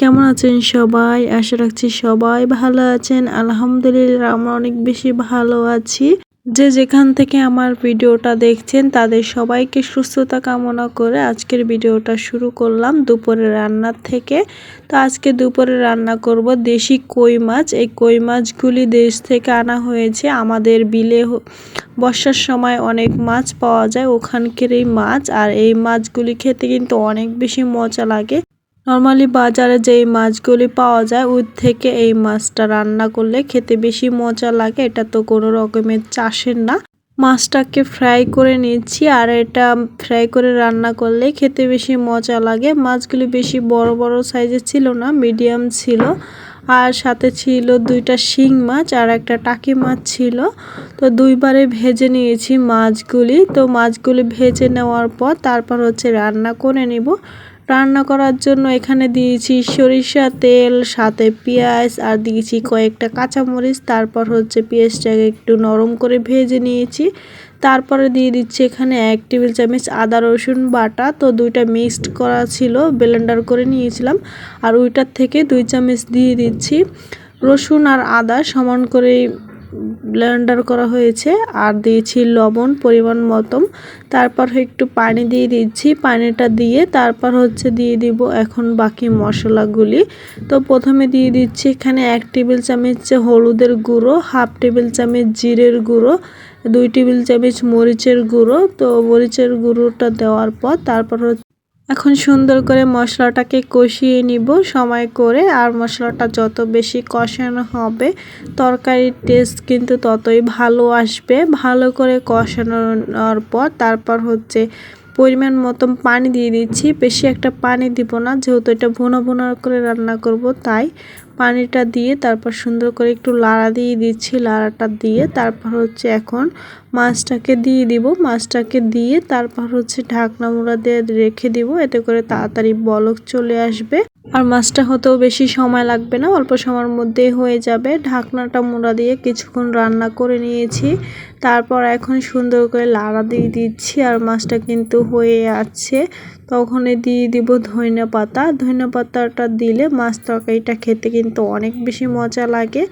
কেমন আছেন সবাই? আশা রাখছি সবাই ভালো আছেন। আলহামদুলিল্লাহ, আমরা অনেক বেশি ভালো আছি। যে যেখান থেকে আমার ভিডিওটা দেখছেন, তাদের সবাইকে সুস্থতা কামনা করে আজকের ভিডিওটা শুরু করলাম দুপুরে রান্নার থেকে। তো আজকে দুপুরে রান্না করব দেশি কই মাছ। এই কই মাছগুলি দেশ থেকে আনা হয়েছে। আমাদের বিলে বর্ষার সময় অনেক মাছ পাওয়া যায় ওখানকার এই মাছ। আর এই মাছগুলি খেতে কিন্তু অনেক বেশি মজা লাগে। নর্মালি বাজারে যেই মাছগুলি পাওয়া যায় ওর থেকে এই মাছটা রান্না করলে খেতে বেশি মজা লাগে। এটা তো কোনো রকমের চাষের না। মাছটাকে ফ্রাই করে নিচ্ছি আর এটা ফ্রাই করে রান্না করলে খেতে বেশি মজা লাগে। মাছগুলি বেশি বড় বড় সাইজের ছিল না, মিডিয়াম ছিল। আর সাথে ছিল দুইটা শিং মাছ আর একটা টাকি মাছ ছিল। তো দুইবারে ভেজে নিয়েছি মাছগুলি। তো মাছগুলি ভেজে নেওয়ার পর তারপর হচ্ছে রান্না করে নিব। রান্না করার জন্য এখানে দিয়েছি সরিষা তেল, সাথে পেঁয়াজ, আর দিয়েছি কয়েকটা কাঁচামরিচ। তারপর হচ্ছে পেঁয়াজটাকে একটু নরম করে ভেজে নিয়েছি। তারপরে দিয়ে দিচ্ছি এখানে এক টেবিল চামচ আদা, রসুন বাটা। তো দুইটা মিক্সড করা ছিল, ব্লেন্ডার করে নিয়েছিলাম। আর ওইটার থেকে দুই চামচ দিয়ে দিচ্ছি রসুন আর আদা। সমান করে ব্লেন্ডার করা হয়েছে, আর দিয়েছি লবণ, পরিমাণ মতন। তারপর একটু পানি দিয়ে দিচ্ছি, পানিটা দিয়ে তারপর হচ্ছে দিয়ে দিব এখন বাকি মশলাগুলি। তো প্রথমে দিয়ে দিচ্ছি এখানে এক টেবিল চামচ হলুদের গুঁড়ো, হাফ টেবিল চামচ জিরের গুঁড়ো, দুই টেবিল চামচ মরিচের গুঁড়ো। তো মরিচের গুঁড়োটা দেওয়ার পর তারপর এখন সুন্দর করে মশলাটাকে কষিয়ে নিব। সময় করে আর মশলাটা যত বেশি কষানো হবে, তরকারির টেস্ট কিন্তু ততই ভালো আসবে। ভালো করে কষানোর পর তারপর হচ্ছে পরিমাণ মতন পানি দিয়ে দিচ্ছি। বেশি একটা পানি দিব না, যেহেতু এটা ভুনো ভুনো করে রান্না করব, তাই পানিটা দিয়ে তারপর সুন্দর করে একটু লাড়া দিয়ে দিচ্ছি, লাড়াটা দিয়ে। তারপর হচ্ছে এখন মাছটাকে দিয়ে দিব। মাছটাকে দিয়ে তারপর হচ্ছে ঢাকনা মুড়া দিয়ে রেখে দিব। এতে করে তাড়াতাড়ি বলক চলে আসবে। আর মাছটা হতেও বেশি সময় লাগবে না, অল্প সময়ের মধ্যেই হয়ে যাবে। ঢাকনাটা মুড়া দিয়ে কিছুক্ষণ রান্না করে নিয়েছি। তারপর এখন সুন্দর করে লাড়া দিয়ে দিচ্ছি আর মাছটা কিন্তু হয়ে আছে। তখনই দিয়ে দিব ধনে পাতা। ধনে পাতাটা দিলে মাছ তরকারিটা খেতে কিন্তু অনেক বেশি মজা লাগে।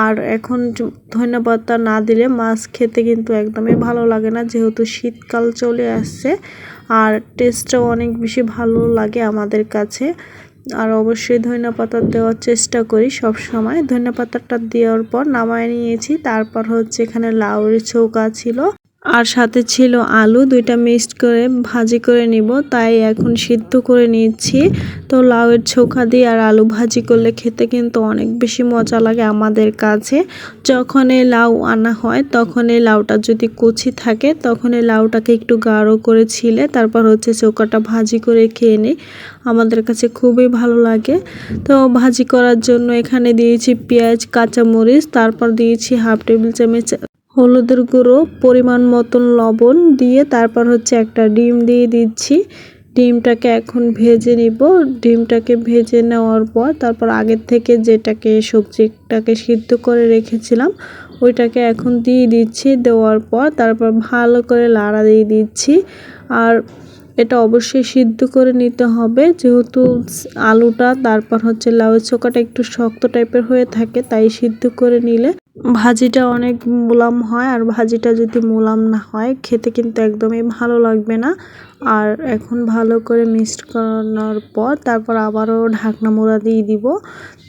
আর এখন ধনে পাতা না দিলে মাছ খেতে কিন্তু একদমই ভালো লাগে না, যেহেতু শীতকাল চলে আসছে। আর টেস্টটাও অনেক বেশি ভালো লাগে আমাদের কাছে। আর অবশ্যই ধনিয়া পাতা দেওয়ার চেষ্টা করি সব সময়। ধনিয়া পাতাটা দেওয়ার পর নামায় নিয়েছি, তারপর হচ্ছে এখানে লাউরি চৌকা ছিল। আর সাথে ছিল আলু, দুইটা মিক্সড করে ভাজি করে নিব। তাই এখন সিদ্ধ করে নিচ্ছি। তো লাউয়ের ছোকা দিয়ে আর আলু ভাজি করলে খেতে কিন্তু অনেক বেশি মজা লাগে আমাদের কাছে। যখন এই লাউ আনা হয়, তখন এই লাউটা যদি কুচি থাকে, তখন এই লাউটাকে একটু গাঢ় করে ছিলে, তারপর হচ্ছে চোকাটা ভাজি করে খেয়ে নিই আমাদের কাছে খুবই ভালো লাগে। তো ভাজি করার জন্য এখানে দিয়েছি পেঁয়াজ, কাঁচামরিচ, তারপর দিয়েছি হাফ টেবিল চামচ হলুদের গুঁড়ো, পরিমাণ মতন লবণ দিয়ে তারপর হচ্ছে একটা ডিম দিয়ে দিচ্ছি। ডিমটাকে এখন ভেজে নিব। ডিমটাকে ভেজে নেওয়ার পর তারপর আগের থেকে যেটাকে সবজিটাকে সিদ্ধ করে রেখেছিলাম, ওইটাকে এখন দিয়ে দিচ্ছি। দেওয়ার পর তারপর ভালো করে লাড়া দিয়ে দিচ্ছি। আর এটা অবশ্যই সিদ্ধ করে নিতে হবে। যেহেতু আলুটা, তারপর হচ্ছে লাউ চোকাটা একটু শক্ত টাইপের হয়ে থাকে, তাই সিদ্ধ করে নিলে ভাজিটা অনেক মোলাম হয়, আর ভাজিটা যদি মোলাম না হয়, খেতে কিন্তু একদমই ভালো লাগবে না। আর এখন ভালো করে মিক্সড করানোর পর তারপর আবারও ঢাকনা মোড়া দিয়ে দিব।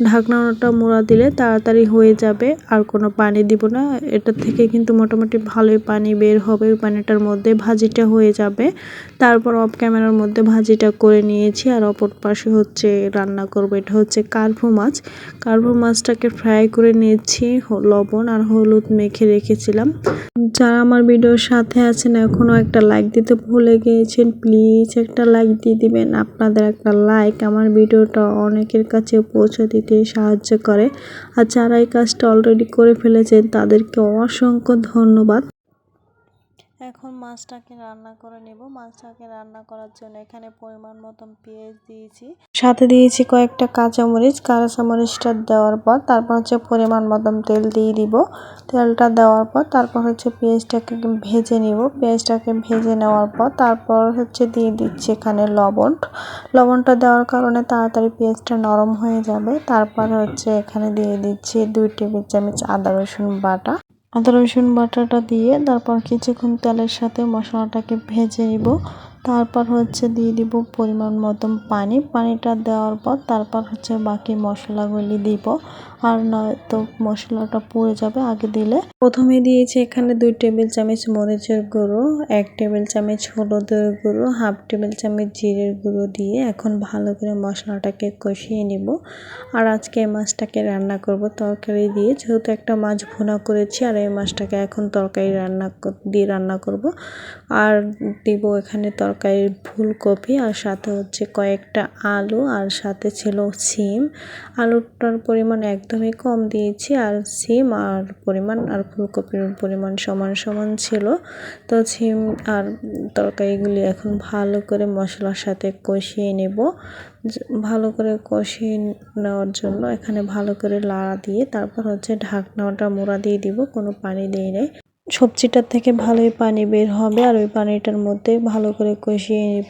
ঢাকনাটা মোড়া দিলে তাড়াতাড়ি হয়ে যাবে, আর কোনো পানি দিব না। এটা থেকে কিন্তু মোটামুটি ভালোই পানি বের হবে, ওই পানিটার মধ্যে ভাজিটা হয়ে যাবে। তারপর অফ ক্যামেরার মধ্যে ভাজিটা করে নিয়েছি, আর অপর পাশে হচ্ছে রান্না করব, এটা হচ্ছে কার্ভু মাছ। কার্ভু মাছটাকে ফ্রাই করে নিয়েছি, লবণ আর হলুদ মেখে রেখেছিলাম। যারা আমার ভিডিওর সাথে আছেন এখনও একটা লাইক দিতে ভুলে গিয়েছেন প্লিজ একটা লাইক দিয়ে দিবেন। আপনাদের একটা লাইক আমার ভিডিওটা অনেকের কাছে পৌঁছে দিতে সাহায্য করে। আর যারা এই কাজটা অলরেডি করে ফেলেছেন, তাদেরকে অসংখ্য ধন্যবাদ। এখন মাছটাকে রান্না করে নেব। মাছটাকে রান্না করার জন্য এখানে পরিমাণ মতন পেঁয়াজ দিয়েছি। সাথে দিয়েছি কয়েকটা কাঁচামরিচ। কাঁচামরিচটা দেওয়ার পর তারপর হচ্ছে পরিমাণ মতন তেল দিয়ে দিব। তেলটা দেওয়ার পর তারপর হচ্ছে পেঁয়াজটাকে ভেজে নিব। পেঁয়াজটাকে ভেজে নেওয়ার পর তারপর হচ্ছে দিয়ে দিচ্ছি এখানে লবণ। লবণটা দেওয়ার কারণে তাড়াতাড়ি পেঁয়াজটা নরম হয়ে যাবে। তারপর হচ্ছে এখানে দিয়ে দিচ্ছি দুই টেবিল চামচ আদা রসুন বাটা। আদা রসুন বাটাটা দিয়ে তারপর কিছুক্ষণ তেলের সাথে মশলাটাকে ভেজে নিব। তারপর হচ্ছে দিয়ে দিব পরিমাণ মতন পানি। পানিটা দেওয়ার পর তারপর হচ্ছে বাকি মশলাগুলি দিব। আর নয়তো মশলাটা পুড়ে যাবে আগে দিলে। প্রথমে দিয়েছি এখানে দুই টেবিল চামচ মরিচের গুঁড়ো, এক টেবিল চামচ হলুদের গুঁড়ো, হাফ টেবিল চামচ জিরের গুঁড়ো দিয়ে এখন ভালো করে মশলাটাকে কষিয়ে নিব। আর আজকে এই মাছটাকে রান্না করব তরকারি দিয়ে। যেহেতু একটা মাছ ভুনা করেছি, আর এই মাছটাকে এখন তরকারি রান্না দিয়ে রান্না করব। আর দিব এখানে তরকারির ফুলকপি আর সাথে হচ্ছে কয়েকটা আলু আর সাথে ছিল সিম। আলুটার পরিমাণ একদমই কম দিয়েছি আর সিম আর পরিমাণ আর ফুলকপির পরিমাণ সমান সমান ছিল। তো সিম আর তরকারিগুলি এখন ভালো করে মশলার সাথে কষিয়ে নেব। ভালো করে কষিয়ে নেওয়ার জন্য এখানে ভালো করে লাড়া দিয়ে তারপর হচ্ছে ঢাকনাটা মোড়া দিয়ে দিব, কোনো পানি দিয়ে নেই। সবজিটার থেকে ভালোই পানি বের হবে আর ওই পানিটার মধ্যে ভালো করে কষিয়ে নেব।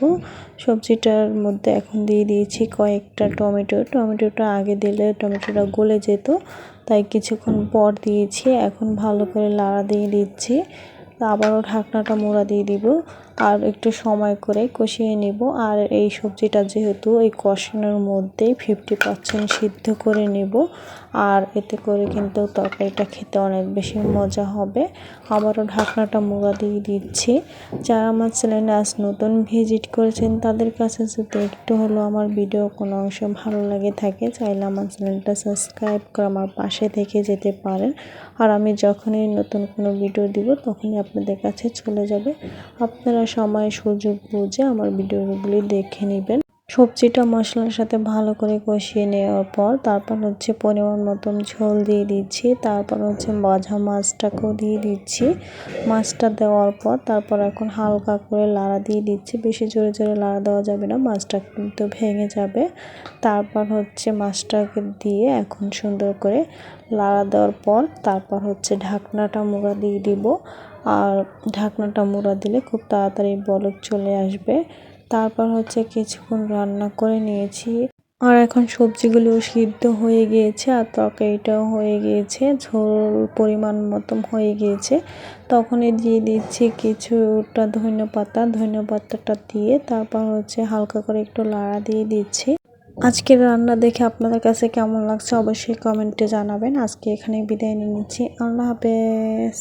সবজিটার মধ্যে এখন দিয়ে দিয়েছি কয়েকটা টমেটো। টমেটোটা আগে দিলে টমেটোটা গলে যেত, তাই কিছুক্ষণ পর দিয়েছি। এখন ভালো করে লাড়া দিয়ে দিচ্ছি। আবারও ঢাকনাটা মোড়া দিয়ে দিব আর একটু সময় করে কষিয়ে নেব। আর এই সবজিটা যেহেতু এই কষানোর মধ্যেই ফিফটি পার্সেন্ট সিদ্ধ করে নেব। আর এতে করে কিন্তু তরকারিটা খেতে অনেক বেশি মজা হবে। আবারও ঢাকনাটা মোড়া দিয়ে দিচ্ছি। যারা আমার চ্যানেলে আজ নতুন ভিজিট করেছেন, তাদের কাছে যদি একটু হলো আমার ভিডিও কোনো অংশ ভালো লাগে থাকে, চাইলে আমার চ্যানেলটা সাবস্ক্রাইব করে আমার পাশে থেকে যেতে পারেন। আর আমি যখনই নতুন কোনো ভিডিও দিব, তখনই আপনাদের কাছে চলে যাবে। আপনারা সময় সুযোগ বুঝে আমার ভিডিওগুলি দেখে নেবেন। সবজিটা মশলার সাথে ভালো করে কষিয়ে নেওয়ার পর তারপর হচ্ছে পরিমাণ মতন ঝোল দিয়ে দিচ্ছি। তারপর হচ্ছে বাঝা মাছটাকেও দিয়ে দিচ্ছি। মাছটা দেওয়ার পর তারপর এখন হালকা করে লাড়া দিয়ে দিচ্ছি। বেশি জোরে জোরে লাড়া দেওয়া যাবে না, মাছটা কিন্তু ভেঙে যাবে। তারপর হচ্ছে মাছটাকে দিয়ে এখন সুন্দর করে লাড়া দেওয়ার পর তারপর হচ্ছে ঢাকনাটা মুড়া দিয়ে দিব। আর ঢাকনাটা মুড়া দিলে খুব তাড়াতাড়ি বলক চলে আসবে। তারপর হচ্ছে কিছুক্ষণ রান্না করে নিয়েছি। আর এখন সবজিগুলো সিদ্ধ হয়ে গিয়েছে আর তরকারিটাও হয়ে গিয়েছে, ঝোল পরিমাণ মতন হয়ে গিয়েছে। তখনই দিয়ে দিচ্ছি কিছুটা ধনে পাতা ধনে পাতাটা দিয়ে তারপর হচ্ছে হালকা করে একটু লাড়া দিয়ে দিচ্ছি। আজকের রান্না দেখে আপনাদের কাছে কেমন লাগছে অবশ্যই কমেন্টে জানাবেন। আজকে এখানে বিদায় নিয়ে নিচ্ছি। আল্লাহ হাফেজ।